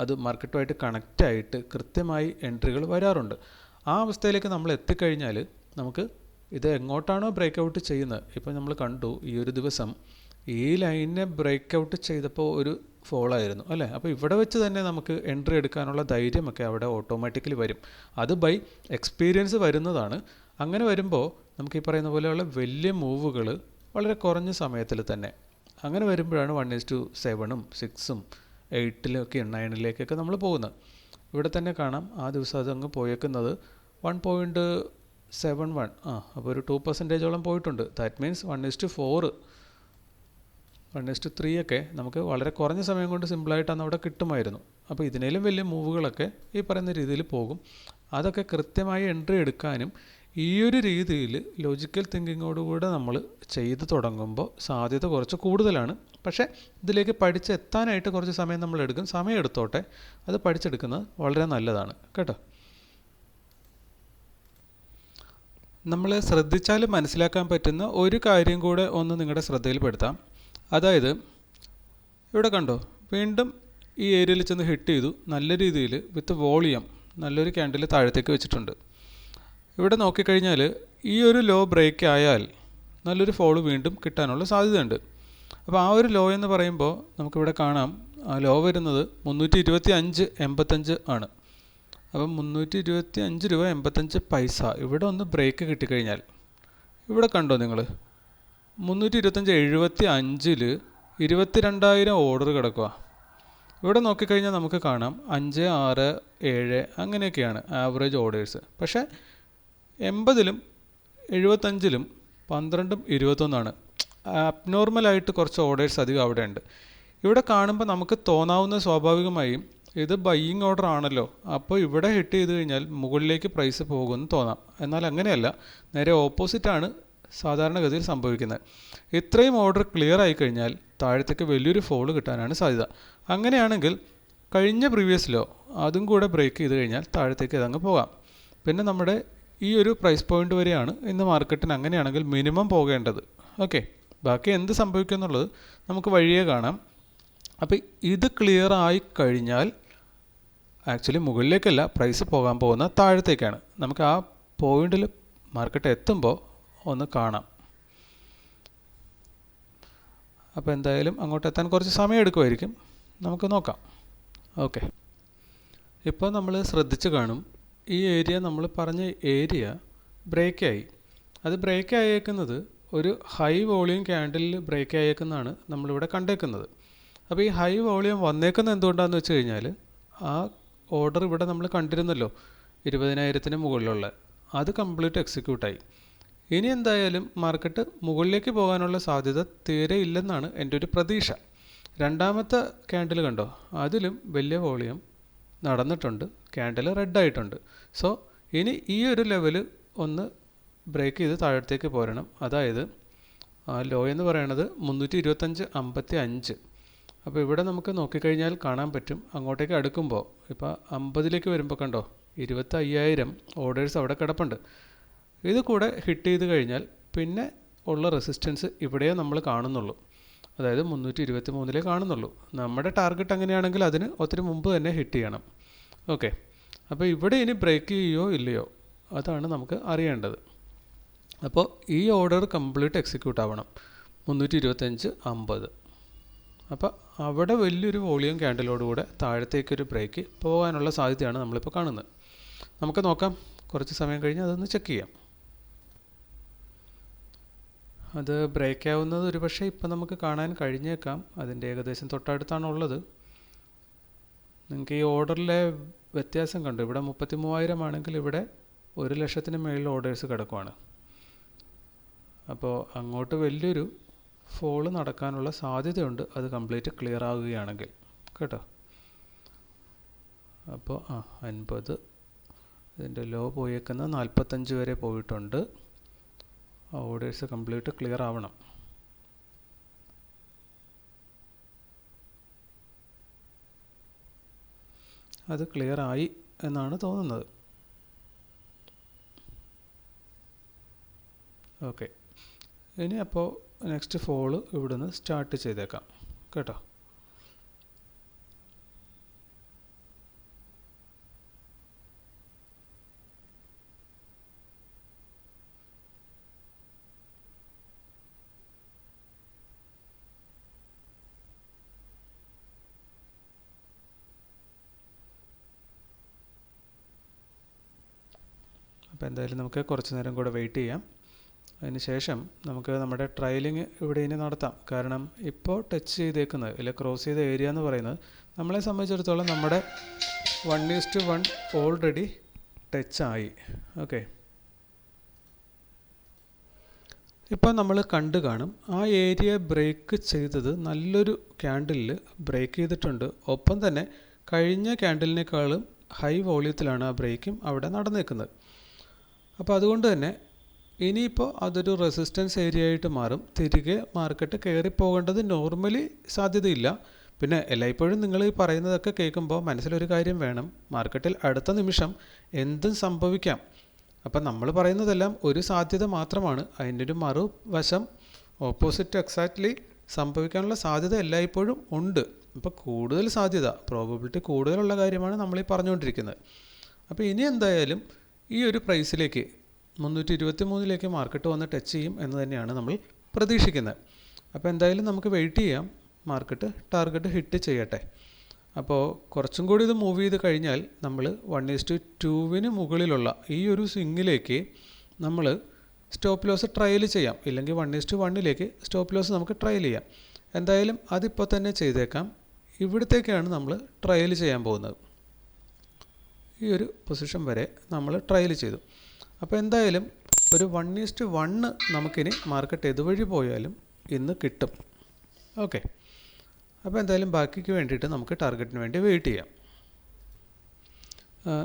അത് മാർക്കറ്റുമായിട്ട് കണക്റ്റ് ആയിട്ട് കൃത്യമായി എൻട്രികൾ വരാറുണ്ട്. ആ അവസ്ഥയിലേക്ക് നമ്മൾ എത്തിക്കഴിഞ്ഞാൽ നമുക്ക് ഇത് എങ്ങോട്ടാണോ ബ്രേക്ക് ഔട്ട് ചെയ്യുന്നത്? ഇപ്പോൾ നമ്മൾ കണ്ടു ഈ ഒരു ദിവസം ഈ ലൈനിനെ ബ്രേക്ക് ഔട്ട് ചെയ്തപ്പോൾ ഒരു ഫോൾ ആയിരുന്നു അല്ലേ? അപ്പോൾ ഇവിടെ വെച്ച് തന്നെ നമുക്ക് എൻട്രി എടുക്കാനുള്ള ധൈര്യമൊക്കെ അവിടെ ഓട്ടോമാറ്റിക്കലി വരും. അത് ബൈ എക്സ്പീരിയൻസ് വരുന്നതാണ്. അങ്ങനെ വരുമ്പോൾ നമുക്ക് ഈ പറയുന്ന പോലെയുള്ള വലിയ മൂവുകൾ വളരെ കുറഞ്ഞ സമയത്തിൽ തന്നെ. അങ്ങനെ വരുമ്പോഴാണ് വൺ ഇസ് ടു സെവനും സിക്സും എയ്റ്റിലൊക്കെ നയനിലേക്കൊക്കെ നമ്മൾ പോകുന്നത്. ഇവിടെ തന്നെ കാണാം ആ ദിവസം അതങ്ങ് പോയേക്കുന്നത് വൺ പോയിന്റ് സെവൻ വൺ ആ അപ്പോൾ ഒരു ടു പെർസെന്റേജോളം പോയിട്ടുണ്ട്. That means one is to four one is to three ഒക്കെ നമുക്ക് വളരെ കുറഞ്ഞ സമയം കൊണ്ട് സിമ്പിളായിട്ടാണ് അവിടെ കിട്ടുമായിരുന്നു. അപ്പോൾ ഇതിനേലും വലിയ മൂവുകളൊക്കെ ഈ പറയുന്ന രീതിയിൽ പോകും. അതൊക്കെ കൃത്യമായി എൻട്രി എടുക്കാനും ഈ ഒരു രീതിയിൽ ലോജിക്കൽ തിങ്കിങ്ങോടുകൂടെ നമ്മൾ ചെയ്തു തുടങ്ങുമ്പോൾ സാധ്യത കുറച്ച് കൂടുതലാണ്. പക്ഷേ ഇതിലേക്ക് പഠിച്ചെത്താനായിട്ട് കുറച്ച് സമയം നമ്മൾ എടുക്കും. സമയം എടുത്തോട്ടെ അത് പഠിച്ചെടുക്കുന്നത് വളരെ നല്ലതാണ്. കേട്ടോ? നമ്മൾ ശ്രദ്ധിച്ചാൽ മനസ്സിലാക്കാൻ പറ്റുന്ന ഒരു കാര്യം കൂടെ ഒന്ന് നിങ്ങളുടെ ശ്രദ്ധയിൽപ്പെടുത്താം. അതായത് ഇവിടെ കണ്ടോ വീണ്ടും ഈ ഏരിയയിൽ ചെന്ന് ഹിറ്റ് ചെയ്തു. നല്ല രീതിയിൽ വിത്ത് വോളിയം നല്ലൊരു ക്യാൻഡിൽ താഴത്തേക്ക് വെച്ചിട്ടുണ്ട്. ഇവിടെ നോക്കിക്കഴിഞ്ഞാൽ ഈ ഒരു ലോ ബ്രേക്ക് ആയാൽ നല്ലൊരു ഫോൾ വീണ്ടും കിട്ടാനുള്ള സാധ്യതയുണ്ട്. അപ്പോൾ ആ ഒരു ലോ എന്ന് പറയുമ്പോൾ നമുക്കിവിടെ കാണാം ആ ലോ വരുന്നത് മുന്നൂറ്റി ഇരുപത്തി അഞ്ച് എൺപത്തഞ്ച് ആണ്. അപ്പം മുന്നൂറ്റി ഇരുപത്തി അഞ്ച് രൂപ എൺപത്തഞ്ച് പൈസ ഇവിടെ ഒന്ന് ബ്രേക്ക് കിട്ടിക്കഴിഞ്ഞാൽ ഇവിടെ കണ്ടോ നിങ്ങൾ മുന്നൂറ്റി ഇരുപത്തഞ്ച് എഴുപത്തി അഞ്ചിൽ ഇരുപത്തിരണ്ടായിരം ഓർഡർ കിടക്കുക ഇവിടെ നോക്കിക്കഴിഞ്ഞാൽ നമുക്ക് കാണാം അഞ്ച് ആറ് ഏഴ് അങ്ങനെയൊക്കെയാണ് ആവറേജ് ഓർഡേഴ്സ് പക്ഷേ എൺപതിലും എഴുപത്തഞ്ചിലും പന്ത്രണ്ടും ഇരുപത്തൊന്നാണ്. അബ്നോർമലായിട്ട് കുറച്ച് ഓർഡേഴ്സ് അധികം അവിടെ ഉണ്ട്. ഇവിടെ കാണുമ്പോൾ നമുക്ക് തോന്നാവുന്ന സ്വാഭാവികമായും ഇത് ബയ്യിങ് ഓർഡർ ആണല്ലോ. അപ്പോൾ ഇവിടെ ഹിറ്റ് ചെയ്ത് കഴിഞ്ഞാൽ മുകളിലേക്ക് പ്രൈസ് പോകുമെന്ന് തോന്നാം. എന്നാൽ അങ്ങനെയല്ല. നേരെ ഓപ്പോസിറ്റാണ് സാധാരണഗതിയിൽ സംഭവിക്കുന്നത്. ഇത്രയും ഓർഡർ ക്ലിയർ ആയി കഴിഞ്ഞാൽ താഴത്തേക്ക് വലിയൊരു ഫോൾ കിട്ടാനാണ് സാധ്യത. അങ്ങനെയാണെങ്കിൽ കഴിഞ്ഞ പ്രീവിയസിലോ അതും കൂടെ ബ്രേക്ക് ചെയ്ത് കഴിഞ്ഞാൽ താഴത്തേക്ക് ഇതങ്ങ് പോകാം. പിന്നെ നമ്മുടെ ഈ ഒരു പ്രൈസ് പോയിന്റ് വരെയാണ് ഇന്ന് മാർക്കറ്റിന് അങ്ങനെയാണെങ്കിൽ മിനിമം പോകേണ്ടത്. ഓക്കെ ബാക്കി എന്ത് സംഭവിക്കും എന്നുള്ളത് നമുക്ക് വഴിയേ കാണാം. അപ്പോൾ ഇത് ക്ലിയർ ആയി കഴിഞ്ഞാൽ ആക്ച്വലി മുകളിലേക്കല്ല പ്രൈസ് പോകാൻ പോകുന്ന താഴത്തേക്കാണ്. നമുക്ക് ആ പോയിന്റിൽ മാർക്കറ്റ് എത്തുമ്പോൾ ഒന്ന് കാണാം. അപ്പോൾ എന്തായാലും അങ്ങോട്ട് എത്താൻ കുറച്ച് സമയം എടുക്കുമായിരിക്കും. നമുക്ക് നോക്കാം. ഓക്കെ. ഇപ്പോൾ നമ്മൾ ശ്രദ്ധിച്ച് കാണും. ഈ ഏരിയ നമ്മൾ പറഞ്ഞ ഏരിയ ബ്രേക്കായി അത് ബ്രേക്ക് ആയേക്കുന്നത് ഒരു ഹൈ വോളിയം ക്യാൻഡിലിൽ ബ്രേക്ക് ആയേക്കുന്നതാണ് നമ്മളിവിടെ കണ്ടേക്കുന്നത്. അപ്പോൾ ഈ ഹൈ വോളിയം വന്നേക്കുന്നത് എന്തുകൊണ്ടാണെന്ന് വെച്ച് കഴിഞ്ഞാൽ ആ ഓർഡർ ഇവിടെ നമ്മൾ കണ്ടിരുന്നല്ലോ ഇരുപതിനായിരത്തിന് മുകളിലുള്ള. അത് കംപ്ലീറ്റ് എക്സിക്യൂട്ടായി ഇനി എന്തായാലും മാർക്കറ്റ് മുകളിലേക്ക് പോകാനുള്ള സാധ്യത തീരെ ഇല്ലെന്നാണ് എന്റെ ഒരു പ്രതീക്ഷ. രണ്ടാമത്തെ ക്യാൻഡിൽ കണ്ടോ? അതിലും വലിയ വോളിയം നടന്നിട്ടുണ്ട്. ക്യാൻഡിൽ റെഡായിട്ടുണ്ട് സോ ഇനി ഈ ഒരു ലെവൽ ഒന്ന് ബ്രേക്ക് ചെയ്ത് താഴത്തേക്ക് പോരണം. അതായത് ആ ലോ എന്ന് പറയുന്നത് മുന്നൂറ്റി ഇരുപത്തഞ്ച് അമ്പത്തി അഞ്ച് അപ്പോൾ ഇവിടെ നമുക്ക് നോക്കിക്കഴിഞ്ഞാൽ കാണാൻ പറ്റും. അങ്ങോട്ടേക്ക് അടുക്കുമ്പോൾ ഇപ്പോൾ അമ്പതിലേക്ക് വരുമ്പോൾ കണ്ടോ? ഇരുപത്തി അയ്യായിരം ഓർഡേഴ്സ് അവിടെ കിടപ്പുണ്ട്. ഇത് കൂടെ ഹിറ്റ് ചെയ്ത് കഴിഞ്ഞാൽ പിന്നെ ഉള്ള റെസിസ്റ്റൻസ് ഇവിടെയേ നമ്മൾ കാണുന്നുള്ളൂ. അതായത് മുന്നൂറ്റി ഇരുപത്തി മൂന്നിലേ കാണുന്നുള്ളൂ. നമ്മുടെ ടാർഗറ്റ് അങ്ങനെയാണെങ്കിൽ അതിന് ഒത്തിരി മുമ്പ് തന്നെ ഹിറ്റ് ചെയ്യണം. ഓക്കെ അപ്പോൾ ഇവിടെ ഇനി ബ്രേക്ക് ചെയ്യുകയോ ഇല്ലയോ അതാണ് നമുക്ക് അറിയേണ്ടത്. അപ്പോൾ ഈ ഓർഡർ കംപ്ലീറ്റ് എക്സിക്യൂട്ട് ആവണം. മുന്നൂറ്റി ഇരുപത്തഞ്ച് അമ്പത്. അപ്പോൾ അവിടെ വലിയൊരു വോളിയം ക്യാൻഡിലോടുകൂടെ താഴത്തേക്കൊരു ബ്രേക്ക് പോകാനുള്ള സാധ്യതയാണ് നമ്മളിപ്പോൾ കാണുന്നത്. നമുക്ക് നോക്കാം. കുറച്ച് സമയം കഴിഞ്ഞ് അതൊന്ന് ചെക്ക് ചെയ്യാം. അത് ബ്രേക്ക് ആവുന്നത് ഒരു പക്ഷേ ഇപ്പം നമുക്ക് കാണാൻ കഴിഞ്ഞേക്കാം. അതിന്റെ ഏകദേശം തൊട്ടടുത്താണുള്ളത് നിങ്ങൾക്ക് ഈ ഓർഡറിലെ വ്യത്യാസം കണ്ടു. ഇവിടെ മുപ്പത്തി മൂവായിരം ആണെങ്കിൽ ഇവിടെ ഒരു ലക്ഷത്തിന് മേളിൽ ഓർഡേഴ്സ് കിടക്കുവാണ്. അപ്പോൾ അങ്ങോട്ട് വലിയൊരു ഫോൾ നടക്കാനുള്ള സാധ്യതയുണ്ട്. അത് കംപ്ലീറ്റ് ക്ലിയർ ആവുകയാണെങ്കിൽ. കേട്ടോ? അപ്പോൾ ആ അൻപത്. ഇതിന്റെ ലോ പോയേക്കുന്ന നാൽപ്പത്തഞ്ച് വരെ പോയിട്ടുണ്ട്. ഓർഡേഴ്സ് കംപ്ലീറ്റ് ക്ലിയർ ആവണം. അത് ക്ലിയർ ആയി എന്നാണ് തോന്നുന്നത്. ഓക്കെ. ഇനി അപ്പോൾ നെക്സ്റ്റ് ഫോൾ ഇവിടുന്ന് സ്റ്റാർട്ട് ചെയ്തേക്കാം. കേട്ടോ? എന്തായാലും നമുക്ക് കുറച്ച് നേരം കൂടെ വെയിറ്റ് ചെയ്യാം. അതിന് ശേഷം നമുക്ക് നമ്മുടെ ട്രയലിങ് ഇവിടെ ഇനി നടത്താം. കാരണം ഇപ്പോൾ ടച്ച് ചെയ്തേക്കുന്നത് ഇല്ല ക്രോസ് ചെയ്ത ഏരിയ എന്ന് പറയുന്നത് നമ്മളെ സംബന്ധിച്ചിടത്തോളം നമ്മുടെ one is to one already ടച്ചായി okay ഇപ്പോൾ നമ്മൾ കണ്ടു കാണും ആ ഏരിയ ബ്രേക്ക് ചെയ്തത് നല്ലൊരു ക്യാൻഡിലിൽ ബ്രേക്ക് ചെയ്തിട്ടുണ്ട്. ഒപ്പം തന്നെ കഴിഞ്ഞ ക്യാൻഡിലിനേക്കാളും ഹൈ വോളിയത്തിലാണ് ആ ബ്രേക്കും അവിടെ നടന്നേക്കുന്നത്. അപ്പോൾ അതുകൊണ്ട് തന്നെ ഇനിയിപ്പോൾ അതൊരു റെസിസ്റ്റൻസ് ഏരിയ ആയിട്ട് മാറും. തിരികെ മാർക്കറ്റ് കയറി പോകേണ്ടത് നോർമലി സാധ്യതയില്ല. പിന്നെ എല്ലായ്പ്പോഴും നിങ്ങൾ ഈ പറയുന്നതൊക്കെ കേൾക്കുമ്പോൾ മനസ്സിലൊരു കാര്യം വേണം. മാർക്കറ്റിൽ അടുത്ത നിമിഷം എന്തും സംഭവിക്കാം. അപ്പം നമ്മൾ പറയുന്നതെല്ലാം ഒരു സാധ്യത മാത്രമാണ്. അതിന്റെ ഒരു മറുവശം ഓപ്പോസിറ്റ് എക്സാക്ട്ലി സംഭവിക്കാനുള്ള സാധ്യത എല്ലായ്പ്പോഴും ഉണ്ട്. അപ്പോൾ കൂടുതൽ സാധ്യത പ്രോബബിലിറ്റി കൂടുതലുള്ള കാര്യമാണ് നമ്മൾ ഈ പറഞ്ഞുകൊണ്ടിരിക്കുന്നത്. അപ്പോൾ ഇനി എന്തായാലും ഈ ഒരു പ്രൈസിലേക്ക് മുന്നൂറ്റി ഇരുപത്തി മൂന്നിലേക്ക് മാർക്കറ്റ് വന്ന് ടച്ച് ചെയ്യും എന്ന് തന്നെയാണ് നമ്മൾ പ്രതീക്ഷിക്കുന്നത്. അപ്പോൾ എന്തായാലും നമുക്ക് വെയിറ്റ് ചെയ്യാം. മാർക്കറ്റ് ടാർഗറ്റ് ഹിറ്റ് ചെയ്യട്ടെ. അപ്പോൾ കുറച്ചും കൂടി ഇത് മൂവ് ചെയ്ത് കഴിഞ്ഞാൽ നമ്മൾ വൺ ഈസ് ടു ടൂവിന് മുകളിലുള്ള ഈ ഒരു സ്വിങ്ങിലേക്ക് നമ്മൾ സ്റ്റോപ്പ് ലോസ് ട്രയൽ ചെയ്യാം. ഇല്ലെങ്കിൽ വൺ ഈസ് ടു വണ്ണിലേക്ക് സ്റ്റോപ്പ് ലോസ് നമുക്ക് ട്രയൽ ചെയ്യാം. എന്തായാലും അതിപ്പോൾ തന്നെ ചെയ്തേക്കാം. ഇവിടത്തേക്കാണ് നമ്മൾ ട്രയൽ ചെയ്യാൻ പോകുന്നത്. ഈ ഒരു പൊസിഷൻ വരെ നമ്മൾ ട്രയൽ ചെയ്തു. അപ്പോൾ എന്തായാലും ഒരു വൺ ഈസ്റ്റ് വണ്ണ് നമുക്കിനി മാർക്കറ്റ് ഇതുവഴി പോയാലും ഇന്ന് കിട്ടും. ഓക്കെ അപ്പോൾ എന്തായാലും ബാക്കിക്ക് വേണ്ടിയിട്ട് നമുക്ക് ടാർഗറ്റിന് വേണ്ടി വെയിറ്റ് ചെയ്യാം.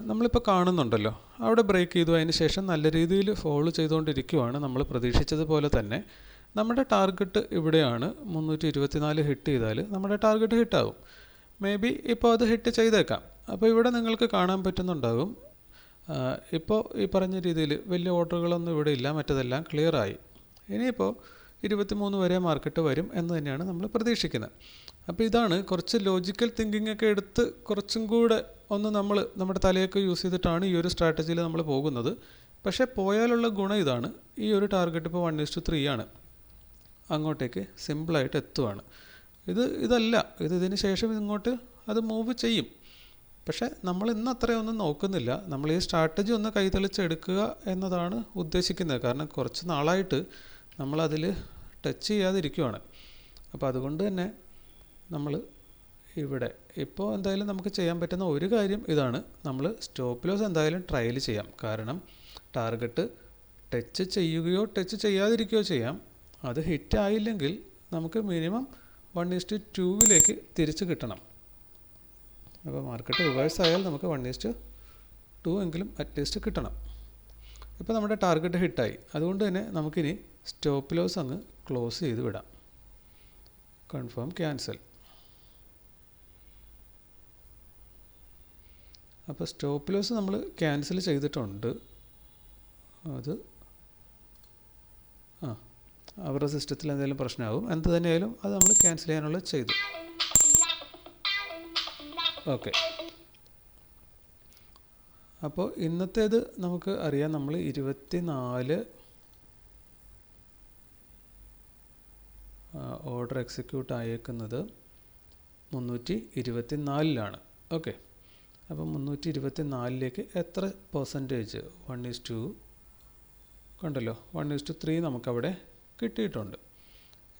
നമ്മളിപ്പോൾ കാണുന്നുണ്ടല്ലോ. അവിടെ ബ്രേക്ക് ചെയ്തു. അതിന് ശേഷം നല്ല രീതിയിൽ ഫോളോ ചെയ്തുകൊണ്ടിരിക്കുവാണ്. നമ്മൾ പ്രതീക്ഷിച്ചതുപോലെ തന്നെ നമ്മുടെ ടാർഗറ്റ് ഇവിടെയാണ്. മുന്നൂറ്റി ഇരുപത്തിനാല് ഹിറ്റ് ചെയ്താൽ നമ്മുടെ ടാർഗറ്റ് ഹിറ്റാകും മേ ബി ഇപ്പോൾ അത് ഹിറ്റ് ചെയ്തേക്കാം. അപ്പോൾ ഇവിടെ നിങ്ങൾക്ക് കാണാൻ പറ്റുന്നുണ്ടാകും. ഇപ്പോൾ ഈ പറഞ്ഞ രീതിയിൽ വലിയ ഓർഡറുകളൊന്നും ഇവിടെ ഇല്ല. മറ്റതെല്ലാം ക്ലിയറായി ഇനിയിപ്പോൾ ഇരുപത്തിമൂന്ന് വരെ മാർക്കറ്റ് വരും എന്ന് തന്നെയാണ് നമ്മൾ പ്രതീക്ഷിക്കുന്നത്. അപ്പോൾ ഇതാണ് കുറച്ച് ലോജിക്കൽ തിങ്കിങ് ഒക്കെ എടുത്ത് കുറച്ചും കൂടെ ഒന്ന് നമ്മൾ നമ്മുടെ തലയൊക്കെ യൂസ് ചെയ്തിട്ടാണ് ഈ ഒരു സ്ട്രാറ്റജിയിൽ നമ്മൾ പോകുന്നത്. പക്ഷേ പോയാലുള്ള ഗുണം ഇതാണ്. ഈ ഒരു ടാർഗറ്റ് ഇപ്പോൾ വൺ ഇസ്റ്റു ത്രീ ആണ്. അങ്ങോട്ടേക്ക് സിമ്പിളായിട്ട് എത്തുവാണ്. ഇത് ഇതല്ല. ഇത് ഇതിന് ശേഷം ഇങ്ങോട്ട് അത് മൂവ് ചെയ്യും. പക്ഷേ നമ്മൾ ഇന്ന് അത്രയൊന്നും നോക്കുന്നില്ല. നമ്മൾ ഈ സ്ട്രാറ്റജി ഒന്ന് കൈതെളിച്ചെടുക്കുക എന്നതാണ് ഉദ്ദേശിക്കുന്നത്. കാരണം കുറച്ച് നാളായിട്ട് നമ്മളതിൽ ടച്ച് ചെയ്യാതിരിക്കുവാണ്. അപ്പോൾ അതുകൊണ്ട് തന്നെ നമ്മൾ ഇവിടെ ഇപ്പോൾ എന്തായാലും നമുക്ക് ചെയ്യാൻ പറ്റുന്ന ഒരു കാര്യം ഇതാണ്. നമ്മൾ സ്റ്റോപ്പ് ലോസ് എന്തായാലും ട്രയൽ ചെയ്യാം. കാരണം ടാർഗറ്റ് ടച്ച് ചെയ്യുകയോ ടച്ച് ചെയ്യാതിരിക്കുകയോ ചെയ്യാം. അത് ഹിറ്റ് ആയില്ലെങ്കിൽ നമുക്ക് മിനിമം വൺ ഈസ്റ്റ് ടൂവിലേക്ക് തിരിച്ച് കിട്ടണം. അപ്പോൾ മാർക്കറ്റ് റിവേഴ്സ് ആയാൽ നമുക്ക് വൺ ഈസ്റ്റ് ടു എങ്കിലും അറ്റ്ലീസ്റ്റ് കിട്ടണം. ഇപ്പോൾ നമ്മുടെ ടാർഗറ്റ് ഹിറ്റായി അതുകൊണ്ട് തന്നെ നമുക്കിനി സ്റ്റോപ്പ് ലോസ് അങ്ങ് ക്ലോസ് ചെയ്ത് വിടാം. കൺഫേം ക്യാൻസൽ അപ്പോൾ സ്റ്റോപ്പ് ലോസ് നമ്മൾ ക്യാൻസൽ ചെയ്തിട്ടുണ്ട്. അത് അവരുടെ സിസ്റ്റത്തിൽ എന്തെങ്കിലും പ്രശ്നമാകും എന്ത് തന്നെയായാലും അത് നമ്മൾ ക്യാൻസൽ ചെയ്യാനുള്ള ചെയ്തു. ഓക്കെ അപ്പോൾ ഇന്നത്തേത് നമുക്ക് അറിയാം. നമ്മൾ ഇരുപത്തി നാല് ഓർഡർ എക്സിക്യൂട്ട് ആയേക്കുന്നത് മുന്നൂറ്റി ഇരുപത്തി നാലിലാണ് ഓക്കെ അപ്പോൾ മുന്നൂറ്റി ഇരുപത്തി നാലിലേക്ക് എത്ര പെർസെന്റേജ് വൺ ഈസ് ടു കണ്ടല്ലോ? വൺ ഈസ് ടു ത്രീ നമുക്കവിടെ കിട്ടിയിട്ടുണ്ട്.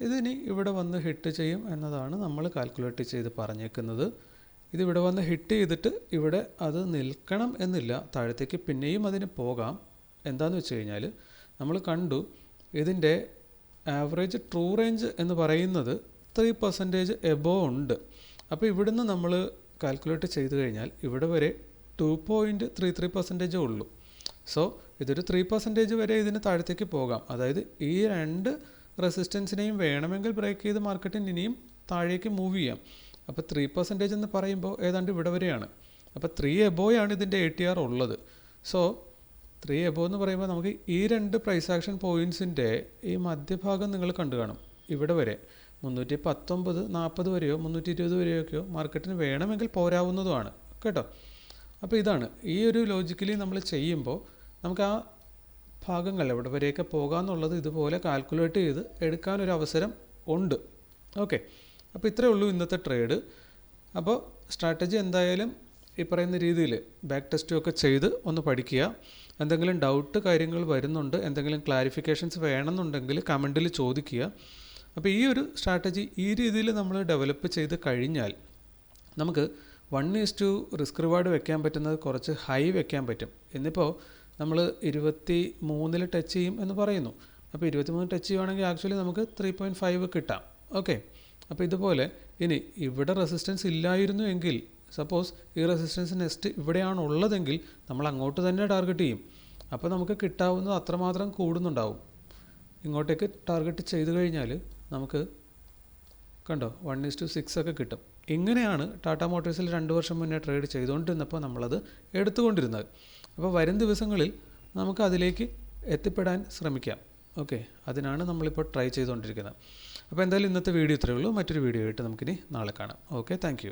ഇതിനി ഇവിടെ വന്ന് ഹിറ്റ് ചെയ്യും എന്നതാണ് നമ്മൾ കാൽക്കുലേറ്റ് ചെയ്ത് പറഞ്ഞേക്കുന്നത്. ഇതിവിടെ വന്ന് ഹിറ്റ് ചെയ്തിട്ട് ഇവിടെ അത് നിൽക്കണം എന്നില്ല. താഴത്തേക്ക് പിന്നെയും അതിന് പോകാം. എന്താണെന്ന് വെച്ച് കഴിഞ്ഞാൽ നമ്മൾ കണ്ടു ഇതിന്റെ ആവറേജ് ട്രൂ റേഞ്ച് എന്ന് പറയുന്നത് ത്രീ പെർസെന്റേജ് എബോ ഉണ്ട്. അപ്പോൾ ഇവിടുന്ന് നമ്മൾ കാൽക്കുലേറ്റ് ചെയ്ത് കഴിഞ്ഞാൽ ഇവിടെ വരെ ടു പോയിന്റ് ത്രീ ത്രീ പെർസെന്റേജേ ഉള്ളൂ. സോ ഇതൊരു ത്രീ പെർസെന്റേജ് വരെ ഇതിന് താഴത്തേക്ക് പോകാം. അതായത് ഈ രണ്ട് റെസിസ്റ്റൻസിനെയും വേണമെങ്കിൽ ബ്രേക്ക് ചെയ്ത് മാർക്കറ്റിന് ഇനിയും താഴേക്ക് മൂവ് ചെയ്യാം. അപ്പോൾ ത്രീ പെർസെന്റേജ് എന്ന് പറയുമ്പോൾ ഏതാണ്ട് ഇവിടെ വരെയാണ്. അപ്പോൾ ത്രീ എബോയാണ് ഇതിന്റെ എ ടി ആർ ഉള്ളത്. സോ ത്രീ എബോ എന്ന് പറയുമ്പോൾ നമുക്ക് ഈ രണ്ട് പ്രൈസ് ആക്ഷൻ പോയിന്റ്സിന്റെ ഈ മധ്യഭാഗം നിങ്ങൾ കണ്ടു കാണും. ഇവിടെ വരെ മുന്നൂറ്റി പത്തൊമ്പത് നാൽപ്പത് വരെയോ മുന്നൂറ്റി ഇരുപത് വരെയൊക്കെയോ മാർക്കറ്റിന് വേണമെങ്കിൽ പോരാവുന്നതുമാണ്. കേട്ടോ? അപ്പോൾ ഇതാണ്. ഈ ഒരു ലോജിക്കലി നമ്മൾ ചെയ്യുമ്പോൾ നമുക്ക് ആ ഭാഗങ്ങൾ എവിടെ വരെയൊക്കെ പോകാമെന്നുള്ളത് ഇതുപോലെ കാൽക്കുലേറ്റ് ചെയ്ത് എടുക്കാനൊരു അവസരം ഉണ്ട്. ഓക്കെ അപ്പോൾ ഇത്രയേ ഉള്ളൂ ഇന്നത്തെ ട്രേഡ് അപ്പോൾ സ്ട്രാറ്റജി എന്തായാലും ഈ പറയുന്ന രീതിയിൽ ബാക്ക് ടെസ്റ്റും ഒക്കെ ചെയ്ത് ഒന്ന് പഠിക്കുക. എന്തെങ്കിലും ഡൗട്ട് കാര്യങ്ങൾ വരുന്നുണ്ട് എന്തെങ്കിലും ക്ലാരിഫിക്കേഷൻസ് വേണമെന്നുണ്ടെങ്കിൽ കമന്റിൽ ചോദിക്കുക. അപ്പോൾ ഈ ഒരു സ്ട്രാറ്റജി ഈ രീതിയിൽ നമ്മൾ ഡെവലപ്പ് ചെയ്ത് കഴിഞ്ഞാൽ നമുക്ക് one is to risk reward വെക്കാൻ പറ്റുന്നത് കുറച്ച് ഹൈ വെക്കാൻ പറ്റും. എന്നിപ്പോൾ നമ്മൾ ഇരുപത്തി മൂന്നിൽ ടച്ച് ചെയ്യും എന്ന് പറയുന്നു. അപ്പോൾ ഇരുപത്തി മൂന്ന് ടച്ച് ചെയ്യുവാണെങ്കിൽ ആക്ച്വലി നമുക്ക് ത്രീ പോയിന്റ് ഫൈവ് കിട്ടാം. ഓക്കെ അപ്പോൾ ഇതുപോലെ ഇനി ഇവിടെ റെസിസ്റ്റൻസ് ഇല്ലായിരുന്നു എങ്കിൽ സപ്പോസ് ഈ റെസിസ്റ്റൻസ് നെക്സ്റ്റ് ഇവിടെയാണ് ഉള്ളതെങ്കിൽ നമ്മൾ അങ്ങോട്ട് തന്നെ ടാർഗറ്റ് ചെയ്യും. അപ്പോൾ നമുക്ക് കിട്ടാവുന്നത് അത്രമാത്രം കൂടുന്നുണ്ടാവും. ഇങ്ങോട്ടേക്ക് ടാർഗറ്റ് ചെയ്ത് കഴിഞ്ഞാൽ നമുക്ക് കണ്ടോ വൺ ഈസ് ടു സിക്സ് ഒക്കെ കിട്ടും. ഇങ്ങനെയാണ് ടാറ്റ മോട്ടോഴ്സിൽ രണ്ട് വർഷം മുന്നേ ട്രേഡ് ചെയ്തുകൊണ്ടിരുന്നപ്പോൾ നമ്മളത് എടുത്തുകൊണ്ടിരുന്നത്. അപ്പോൾ വരും ദിവസങ്ങളിൽ നമുക്ക് അതിലേക്ക് എത്തിപ്പെടാൻ ശ്രമിക്കാം. ഓക്കെ അതിനാണ് നമ്മളിപ്പോൾ ട്രൈ ചെയ്തുകൊണ്ടിരിക്കുന്നത്. അപ്പോൾ എന്തായാലും ഇന്നത്തെ വീഡിയോ ഇത്രയേ ഉള്ളൂ. മറ്റൊരു വീഡിയോ ആയിട്ട് നമുക്കിനി നാളെ കാണാം. Okay thank